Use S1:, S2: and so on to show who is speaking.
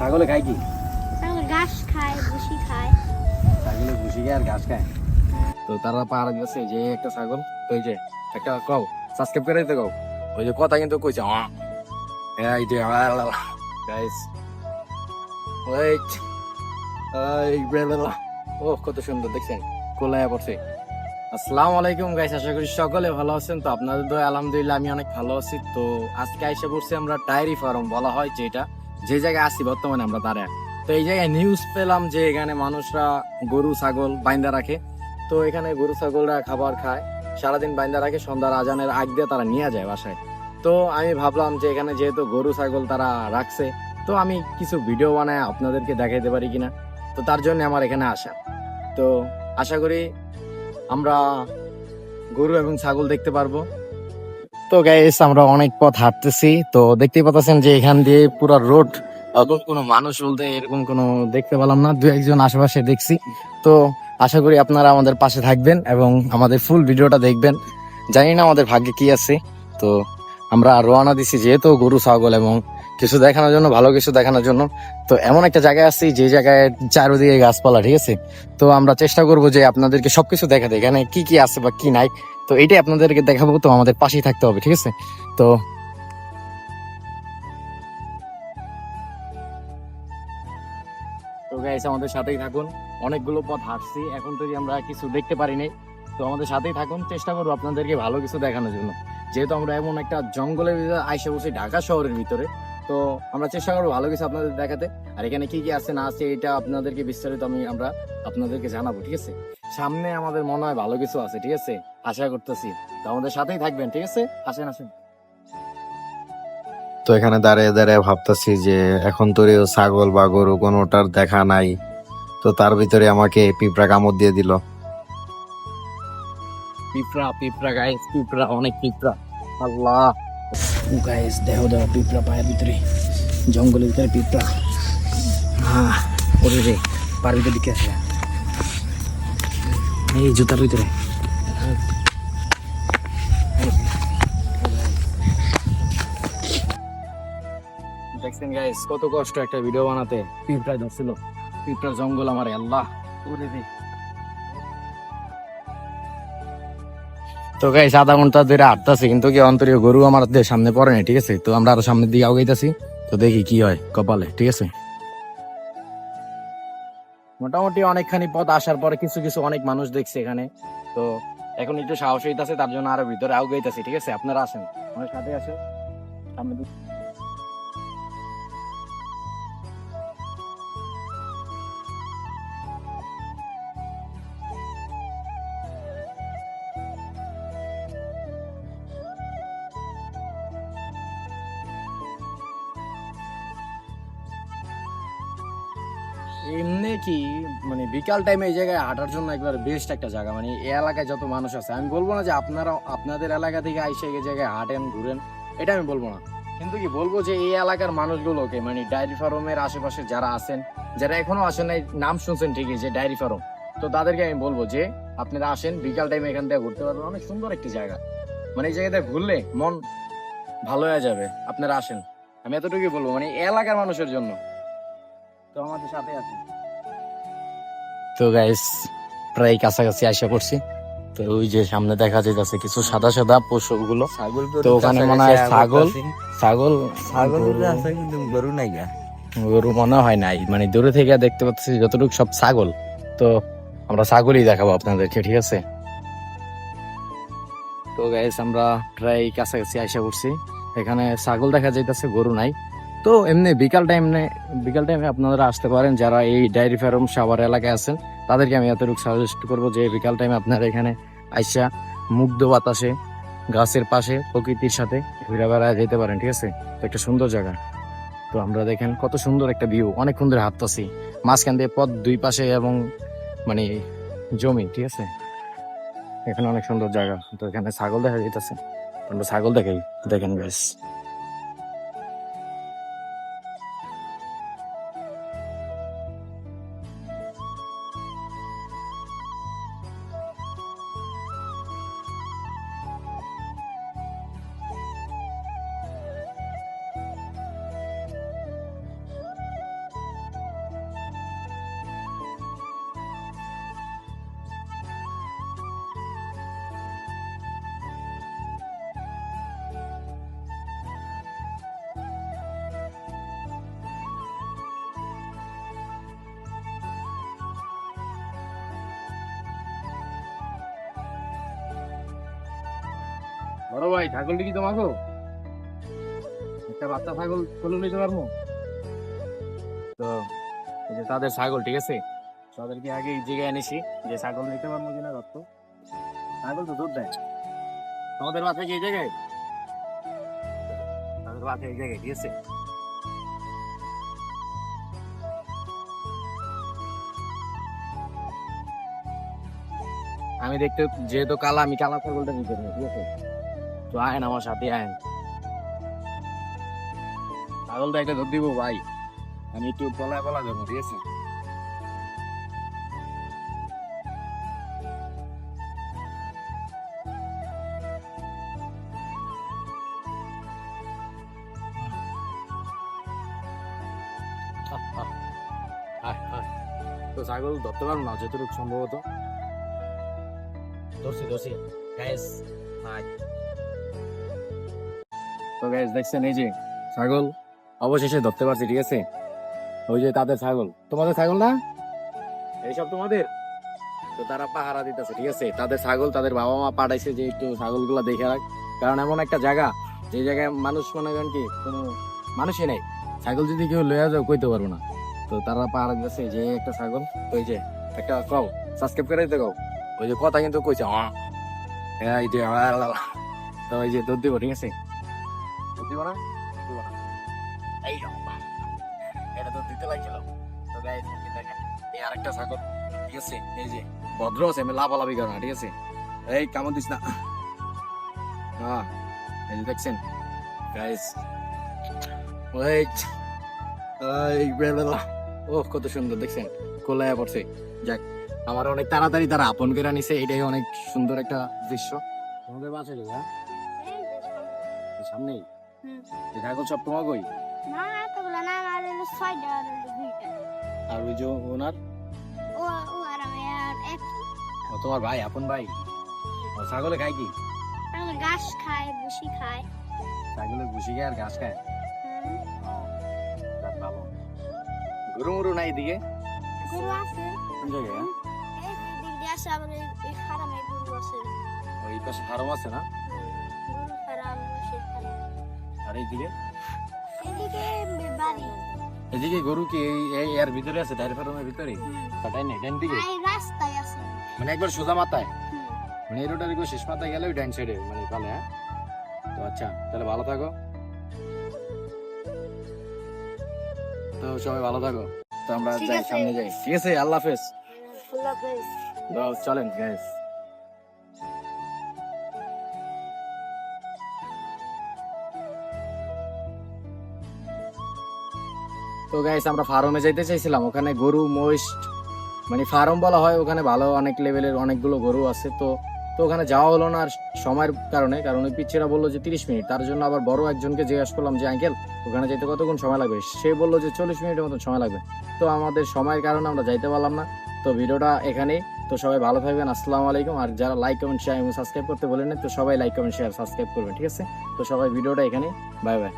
S1: ছাগলে খায় কি?
S2: ছাগল ঘাস খায় ভুসি খায়।
S1: ছাগলে ভুসি খায় আর ঘাস খায়। তো তারা পাহাড় গেছে যে একটা ছাগল তো এই যে একটা কও সাবস্ক্রাইব করে দিতে কও। ওই যে কথা কিন্তু কইছে আহ এই যে গাইস ওয়েট এই ব্রেলা ও কত সুন্দর দেখছেন? কোলায় পড়ছে। আসসালামু আলাইকুম গাইস আশা করি সকলে ভালো আছেন। তো আপনাদের তো আলহামদুলিল্লাহ আমি অনেক ভালো আছি। তো আজকে এসে পড়ছি আমরা ডায়েরি ফার্ম বলা হয় যেটা। যে জায়গায় আছি বর্তমানে আমরা তারা তো এই জায়গায় নিউজ পেলাম যে এখানে মানুষরা গরু, ছাগল বাইন্দা রাখে। তো এখানে গরু, ছাগলরা খাবার খায়। সারাদিন বাইন্দা রাখে সন্ধ্যার আজানের আগ দিয়ে তারা নিয়ে যায় বাসায়। তো আমি ভাবলাম যে এখানে যেহেতু গরু, ছাগল তারা রাখছে, তো আমি কিছু ভিডিও বানায় আপনাদেরকে দেখাইতে পারি কিনা। তো তার জন্য আমার এখানে আসা। তো আশা করি আমরা গরু এবং ছাগল দেখতে পারব। তো গাইস আমরা অনেক পথ হাঁটতেছি। তো দেখতেই পাচ্ছেন যে এখান দিয়ে পুরো রোড কোনো মানুষ বলতে এরকম কোনো দেখতে পেলাম না, দু একজন আশেপাশে দেখছি। তো আশা করি আপনারা আমাদের পাশে থাকবেন এবং আমাদের ফুল ভিডিওটা দেখবেন। জানি না আমাদের ভাগ্যে কি আছে। তো আমরা রওনা দিছি যেহেতু গরু, ছাগল এবং কিছু দেখানোর জন্য, ভালো কিছু দেখানোর জন্য। তো এমন একটা জায়গায় আছি যে জায়গায় চারোদিকে গাছপালা, ঠিক আছে? তো আমরা চেষ্টা করব যে আপনাদেরকে সবকিছু দেখাতে, এখানে কি কি আছে বা কি নাই। তো এটাই আপনাদেরকে দেখাবো, তো আমাদের পাশেই থাকতে হবে, ঠিক আছে? তো তো গাইস আমাদের সাথেই থাকুন। অনেকগুলো পথ হাঁটছি, এখন থেকে আমরা কিছু দেখতে পারি নাই। তো আমাদের সাথেই থাকুন, চেষ্টা করব আপনাদেরকে ভালো কিছু দেখানোর জন্য। যেহেতু আমরা এমন একটা জঙ্গলের আইসে বসে ঢাকা শহরের ভিতরে তো আমরা চেষ্টা করব ভালো কিছু আপনাদের দেখাতে। আর এখানে কি কি আছে না আছে এটা আপনাদেরকে বিস্তারিত আমি আমরা আপনাদেরকে জানাব ঠিক আছে? সামনে আমাদের মনে হয় ভালো কিছু আছে ঠিক আছে? আশা করতেছি। তো আমাদের সাথেই থাকবেন ঠিক আছে? আসেন আসেন।
S3: তো এখানে দাঁড়িয়ে দাঁড়িয়ে ভাবতেছি যে এখন তোর ছাগল বা গরু কোনোটার দেখা নাই। তো তার ভিতরে আমাকে পিঁপড়া কামড় দিয়ে দিল।
S1: পিঁপড়া পিঁপড়া গায়ে পিঁপড়া অনেক পিঁপড়া। আল্লাহ। গাইস দেহ দেহ পিঁপড়া পায়ের ভিতরে জঙ্গলের ভিতরে পিঁপড়া হ্যাঁ ওরে রে পার ভিতরে দিকে আসে এই জুতার ভিতরে দেখছেন গাইস কত কষ্ট একটা ভিডিও বানাতে। পিঁপড়া ধরছিল। পিঁপড়া জঙ্গল আমার, আল্লাহ। ওরে রে তো গাইস সাদা ঘণ্টা ধরে আটতাছি কিন্তু কি অন্তরীয় গরু আমার সামনে পড়ে না ঠিক আছে? তো আমরা আরও সামনের দিকে আগাইতেছি, তো দেখি কি হয় কপালে, ঠিক আছে? মোটামুটি অনেকখানি পথ আসার পরে কিছু কিছু অনেক মানুষ দেখছে এখানে, তো এখন একটু সাহস হইতাছে, তার জন্য আরও ভিতরে আগাইতেছি, ঠিক আছে? আপনারা আসেন, আমার সাথে আসেন, সামনে এমনি কি মানে বিকাল টাইমে এই জায়গায় হাঁটার জন্য একবার বেস্ট একটা জায়গা মানে এই এলাকায় যত মানুষ আছে, আমি বলব না যে আপনারা আপনাদের এলাকা থেকে আইসে এই জায়গায় হাঁটেন, ঘুরেন, এটা আমি বলব না। কিন্তু কি বলব যে এই এলাকার মানুষগুলোকে মানে ডায়েরি ফার্মের আশেপাশে যারা আছেন, যারা এখনও আসেন নাই, নাম শুনছেন ঠিকই যে ডায়েরি ফার্ম, তো তাদেরকে আমি বলব যে আপনারা আসেন, বিকাল টাইমে এখান থেকে ঘুরতে পারবেন, অনেক সুন্দর একটি জায়গা। মানে এই জায়গাতে ঘুরলে মন ভালো হয়ে যাবে, আপনারা আসেন। আমি এতটুকুই বলব মানে এলাকার মানুষের জন্য। তো আমাদের সাথে আছেন। তো গাইস প্রায় কাছাকাছি আসা পড়ছি। তো ওই যে সামনে দেখা যাইতেছে কিছু সাদা সাদা পশুগুলো
S3: ছাগল
S1: তো ওখানে মনে হয় ছাগল ছাগল
S3: ছাগল আছে কিন্তু গরু নাই
S1: গরু মনে হয় নাই। মানে দূরে থেকে দেখতে পাচ্ছি যতটুকু সব ছাগল। তো আমরা ছাগলই দেখাবো আপনাদেরকে ঠিক আছে? তো গাইস আমরা প্রায় কাছাকাছি আসা করছি এখানে ছাগল দেখা যাইতেছে গরু নাই। তো এমনি বিকাল টাইম বিকাল টাইমে আপনারা আসতে পারেন, যারা এই ডায়েরি ফার্ম সাভার এলাকায় আছেন, তাদেরকে আমি এতটুকু সাজেস্ট করব যে বিকাল টাইমে আপনারা এখানে আইসা মুগ্ধ বাতাসে, গাছের পাশে, প্রকৃতির সাথে ঘুরে বেড়ায় যেতে পারেন, ঠিক আছে? তো একটা সুন্দর জায়গা। তো আমরা দেখেন কত সুন্দর একটা ভিউ অনেক সুন্দর হাঁটতেছি। মাঝখান দিয়ে পথ দুই পাশে এবং মানে জমি, ঠিক আছে? এখানে অনেক সুন্দর জায়গা। তো এখানে ছাগল দেখা যাইতেছে। আমরা ছাগল দেখাই। দেখেন বেশ বড় ভাই ছাগলটি কি তোমাকে। একটা বাচ্চা ছাগল কোলে নিতে পারব? তো, এই যে তাদের ছাগল, ঠিক আছে? তাদেরকে আগে জায়গায় এনেছি, যে ছাগল নিতে পারব কিনা দত্ত। ছাগল তো দুধ দেয়। তোমাদের বাসায় কি এই জায়গায়? তাদের বাসায় এই জায়গায়, ঠিক আছে? আমি দেখতে, যেহেতু কালা, আমি কালা ছাগলটা নিতে পারি, ঠিক আছে? তো আয়েন আমার সাথে আয়েন ছাগলটা একটা ধর দিব, ভাই। আমি একটু পলায় পলা যাব ঠিক আছে। তো ছাগল ধরতে পারব না, যতটুকু সম্ভবত ধরছি ধরছি। গ্যাস তো গ্যাস দেখছেন এই যে ছাগল, অবশেষে ধরতে পারছি, ঠিক আছে? ওই যে তাদের ছাগল। তোমাদের ছাগল না? এইসব তোমাদের? তো তারা পাহারা দিতেছে, ঠিক আছে? তাদের ছাগল, তাদের বাবা মা পাঠাইছে যে একটু ছাগলগুলো দেখে রাখ। কারণ এমন একটা জায়গা, যে জায়গায় মানুষ মনে করেন কি, কোনো মানুষই নেই। ছাগল যদি কেউ লইয়া যাও, কইতে পারব না। তো তারা পাহারা দিতেছে, যে একটা ছাগল, ওই যে একটা কও সাবস্ক্রাইব করে দিতে কও। ওই যে কথা কিন্তু কইছে আ এই যে। তো ওই যে দুধ দিব ঠিক আছে? দিব না? দিব না। এই এটা তো দিতে লাগছিল তো গাইস দেখেন এই আরেকটা ছাগল, ঠিক আছে? এই যে, ভদ্র আছে, আমি লাভালাভি করো না, ঠিক আছে? এই, কামড় দিস না। হ্যাঁ এই যে দেখছেন? গাইস ওয়েট এই, বেলা ও কত সুন্দর, দেখছেন? কোলায়া পড়ছে। যাক, আমার অনেক তাড়াতাড়ি তারা আপন করে নিছে। এটাই অনেক সুন্দর একটা দৃশ্য। তোমাদের বাসা হ্যাঁ? সামনেই। ছাগল সব তোমার কই?
S2: না এতগুলো না আমার হলো ছয়টা আর দুইটা।
S1: আর ওই যে ওনার?
S2: ও ও আর আমি আর এক।
S1: ও তোমার ভাই আপন ভাই? ও ছাগলে খায় কি?
S2: আমি ঘাস খায় ভুসি খায়।
S1: ছাগলে ঘুষি খায় আর ঘাস খায়। ও, গরু মরু নাই এদিকে?
S2: গরু আছে।
S1: কোন জায়গায়?
S2: এই দিক দিয়ে আসে আবার এই খারামে গরু আছে।
S1: ওই পাশে ফার্ম আছে না? আর এইদিকে?
S2: এদিকে
S1: গরু কি এই- এর ভিতরে আছে ডাইরি ফার্মের ভিতরে। কাটাই নেই ডান দিকে?
S2: রাস্তায় আছে।
S1: মানে একবার সোজা মাথায়? মানে এই রোডের শেষ মাথায় গেলে ওই ডাইন সাইডে মানে কালে হ্যাঁ? তো আচ্ছা তাহলে ভালো থাকো। তো সবাই ভালো থাকো। তো আমরা যাই সামনে যাই। ঠিক আছে আল্লাহ হাফেজ। চলেন গ্যাস তো গাইস আমরা ফার্মে যাইতে চাইছিলাম। ওখানে গরু, মহিষ মানে ফার্ম বলা হয়, ওখানে ভালো অনেক লেভেলের অনেকগুলো গরু আছে। তো তো ওখানে যাওয়া হলো না আর সময়ের কারণে, কারণ ওই পিচ্ছিরা বলল যে তিরিশ মিনিট। তার জন্য আবার বড় একজনকে জিজ্ঞাসা করলাম যে, আঙ্কেল, ওখানে যাইতে কতক্ষণ সময় লাগবে? সে বলল যে, চল্লিশ মিনিটের মতন সময় লাগবে। তো আমাদের সময়ের কারণে আমরা যাইতে পারলাম না। তো ভিডিওটা এখানেই। তো সবাই ভালো থাকবেন, আসসালামু আলাইকুম। আর যারা লাইক কমেন্ট শেয়ার এবং সাবস্ক্রাইব করতে বলেন তো সবাই লাইক কমেন্ট শেয়ার সাবস্ক্রাইব করবেন ঠিক আছে? তো সবাই ভিডিওটা এখানে বাই বাই